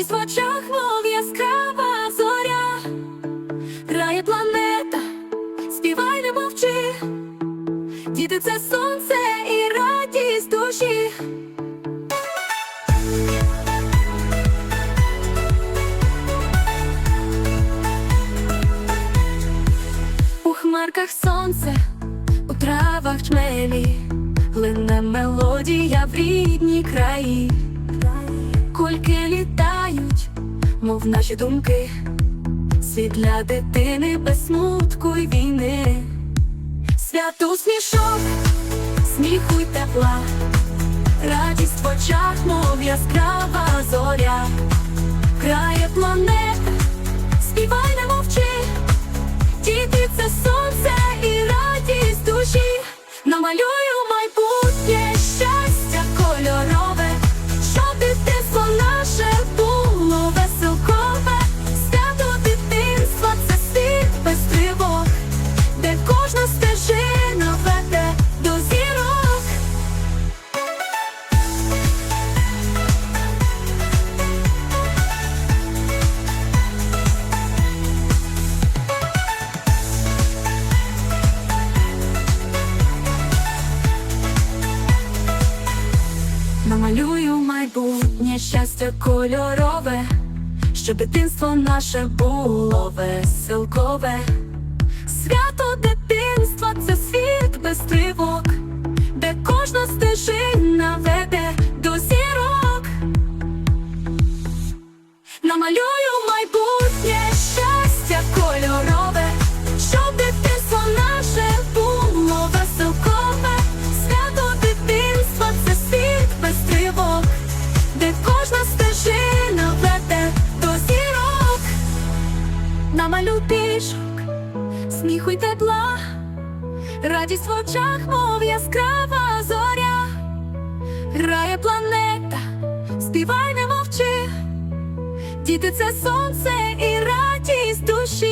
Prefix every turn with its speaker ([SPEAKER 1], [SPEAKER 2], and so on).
[SPEAKER 1] радість в очах, мов яскрава зоря, грає планета, співай, не мовчи, діти, це сонце і радість душі. У хмарках сонце, у травах чмелі, рідні краї, кульки літають, мов наші думки, світ для дитини без смутку й війни, свят усмішок, сміху й тепла, радість в очах, мов яскрава зоря, крає планета, співай, не мовчи. Діти, це сонце і радість душі. Намалюю Намалюю майбутнє щастя кольорове, щоб дитинство наше було веселкове. Свято дитинства Намалю пішок, сміху й тепла, радість в очах, мов яскрава зоря, грає планета, співай, не мовчи. Діти, це сонце і радість душі.